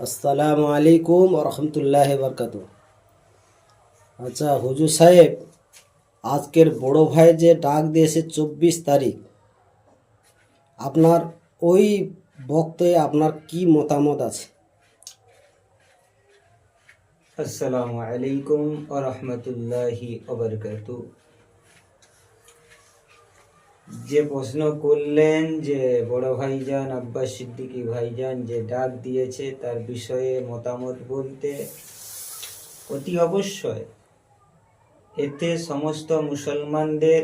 আসসালামু আলাইকুম রহমতুল্লাহ বরকাত আচ্ছা হুজুর সাহেব, আজকের বড় ভাই যে ডাক দিয়েছে চব্বিশ তারিখ, আপনার ওই বক্তব্যে আপনার কি মতামত আছে? আসসালামু আলাইকুম রহমতুল্লাহি যে প্রশ্ন করলেন যে বড় ভাইজান, আব্বাস সিদ্দিকী ভাইজান যে ডাক দিয়েছে তার বিষয়ে মতামত বলতে অতি অবশ্যই। এতে সমস্ত মুসলমানদের,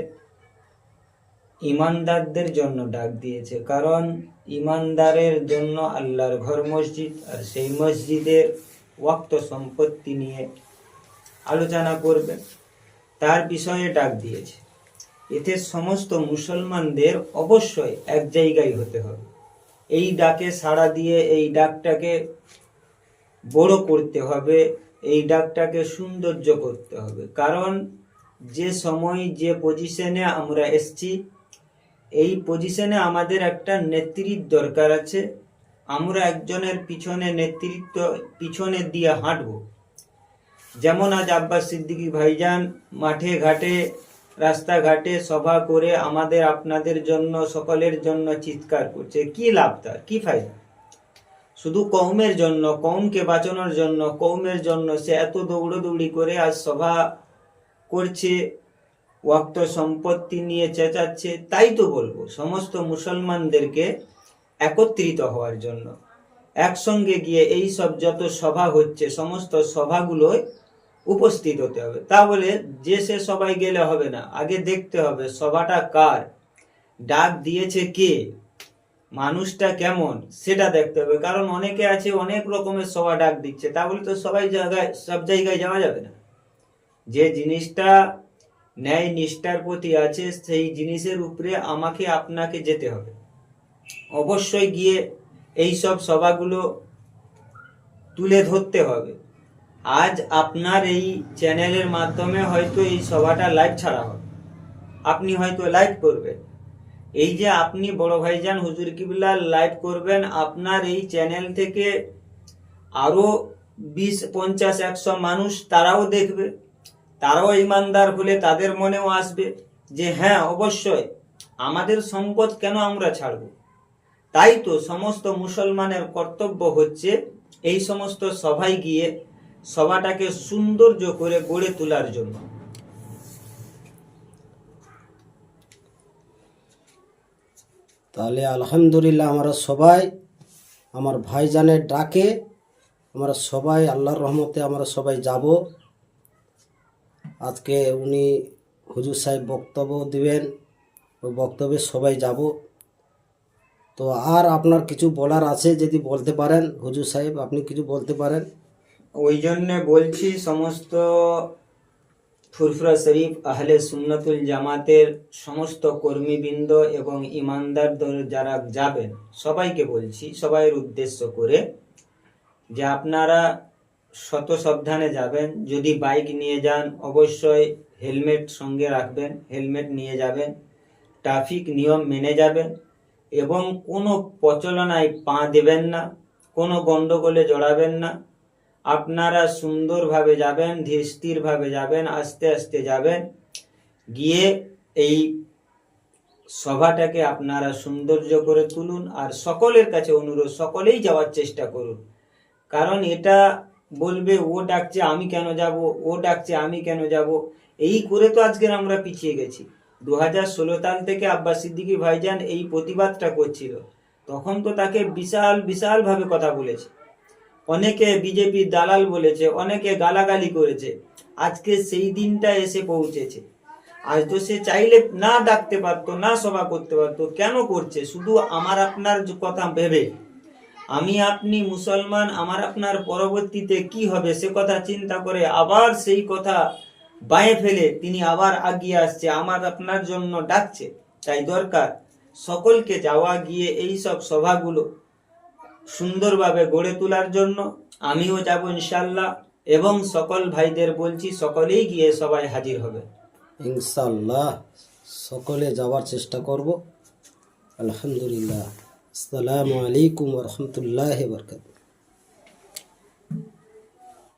ইমানদারদের জন্য ডাক দিয়েছে। কারণ ইমানদারের জন্য আল্লাহর ঘর মসজিদ আর সেই মসজিদের ওয়াক্ত সম্পত্তি নিয়ে আলোচনা করবেন। তার বিষয়ে ডাক দিয়েছে। এতে সমস্ত মুসলমানদের অবশ্যই এক জায়গায় হতে হবে। এই ডাকে সাড়া দিয়ে এই ডাকটাকে বড় করতে হবে, এই ডাকটাকে সৌন্দর্য করতে হবে। কারণ যে সময়, যে পজিশনে আমরা এসছি, এই পজিশনে আমাদের একটা নেতৃত্ব দরকার আছে। আমরা একজনের পিছনে নেতৃত্ব, পিছনে দিয়ে হাঁটবো। যেমন আজ আব্বাস সিদ্দিকী ভাইজান মাঠে ঘাটে রাস্তাঘাটে সভা করে আমাদের আপনাদের জন্য, সকলের জন্য চিৎকার করছে। কি লাভ তার? কি ফায়দা? শুধু কৌমের জন্য কৌমকে বাঁচানোর জন্য কৌমের জন্য সে এত দৌড়দৌড়ি করে আজ সভা করছে, ওয়াক্ত সম্পত্তি নিয়ে চেঁচাচ্ছে, তাই তো বলব, সমস্ত মুসলমানদেরকে একত্রিত হওয়ার জন্য। একসঙ্গে গিয়ে এই সব যত সভা হচ্ছে, সমস্ত সভাগুলোয় উপস্থিত হতে হবে। তাহলে যে সে সবাই গেলে হবে না, আগে দেখতে হবে সভাটা কার। ডাক দিয়েছে কে? মানুষটা কেমন? সেটা দেখতে হবে। কারণ অনেকে আছে, অনেক রকমের সভা ডাক দিচ্ছে। তা বলে তো সবাই জায়গায়, সব জায়গায় যাওয়া যাবে না। যে জিনিসটা ন্যায় নিষ্ঠার প্রতি আছে, সেই জিনিসের উপরে আমাকে, আপনাকে যেতে হবে। অবশ্যই গিয়ে এই সব সভাগুলো তুলে ধরতে হবে। আজ আপনার এই চ্যানেলের মাধ্যমে হয়তো এই সভাটা লাইভ ছাড়া হবে। আপনি হয়তো লাইভ করবেন। এই যে আপনি বড় ভাইজান হুজুর কিবলা লাইভ করবেন, আপনার এই চ্যানেল থেকে আরও বিশ, পঞ্চাশ, একশো মানুষ তারাও দেখবে। তারাও ইমানদার হলে তাদের মনেও আসবে যে হ্যাঁ অবশ্যই আমাদের সম্পদ কেন আমরা ছাড়ব? তাই তো সমস্ত মুসলমানের কর্তব্য হচ্ছে এই সমস্ত সভায় গিয়ে সভাটাকে সৌন্দর্য করে গড়ে তোলার জন্য। তাহলে আলহামদুলিল্লাহ আমরা সবাই আমার ভাইজানের ডাকে আমরা সবাই আল্লাহর রহমতে আমরা সবাই যাব। আজকে উনি হুজুর সাহেব বক্তব্য দিবেন ওই বক্তব্যে সবাই যাব। তো আর আপনার কিছু বলার আছে যদি বলতে পারেন, হুজুর সাহেব আপনি কিছু বলতে পারেন? ওই জন্যে বলছি সমস্ত ফুরফুরা শরীফ, আহলে সুন্নতুল জামাতের সমস্ত কর্মীবৃন্দ এবং ইমানদার যারা যাবেন, সবাইকে বলছি, সবাইয়ের উদ্দেশ্য করে যে আপনারা শত সাবধানে যাবেন। যদি বাইক নিয়ে যান, অবশ্যই হেলমেট সঙ্গে রাখবেন, হেলমেট নিয়ে যাবেন, ট্রাফিক নিয়ম মেনে যাবেন এবং কোনো প্রচলনায় পা দেবেন না, কোনো গন্ডগোলে জড়াবেন না। আপনারা সুন্দরভাবে যাবেন, ধীর স্থিরভাবে যাবেন, আস্তে আস্তে যাবেন। গিয়ে এই সভাটাকে আপনারা সৌন্দর্য করে তুলুন আর সকলের কাছে অনুরোধ, সকলেই যাওয়ার চেষ্টা করুন। কারণ এটা বলবে, ও ডাকছে, আমি কেন যাব? ও ডাকছে, আমি কেন যাব? এই করে তো আজকের আমরা পিছিয়ে গেছি। দু হাজার ষোলো সাল থেকে আব্বাস সিদ্দিকী ভাইজান এই প্রতিবাদটা করছিল। তখন তো তাকে বিশাল, বিশালভাবে কথা বলেছে। অনেকে বিজেপি দালাল বলেছে, অনেকে গালাগালি করেছে। আজকে সেই দিনটা এসে পৌঁছেছে। আজ তো সে চাইলে না ডাকতে পারতো, না সভা করতে পারতো, কেন করছে? শুধু আমার আপনার কথা ভেবে। আমি আপনি মুসলমান, আমার আপনার পরবর্তীতে কি হবে সে কথা চিন্তা করে আবার সেই কথা বায়ে ফেলে তিনি আবার আগিয়ে আসছে, আমার আপনার জন্য ডাকছে। তাই দরকার সকলকে যাওয়া গিয়ে এই সব সভাগুলো সুন্দরভাবে গড়ে তোলার জন্য আমিও যাব ইনশাল্লাহ এবং সকল ভাইদের বলছি সকলেই গিয়ে সবাই হাজির হবে। ইনশাল্লাহ সকলে যাওয়ার চেষ্টা করব। আলহামদুলিল্লাহ। আসসালামু আলাইকুম রহমতুল্লাহ বরকাত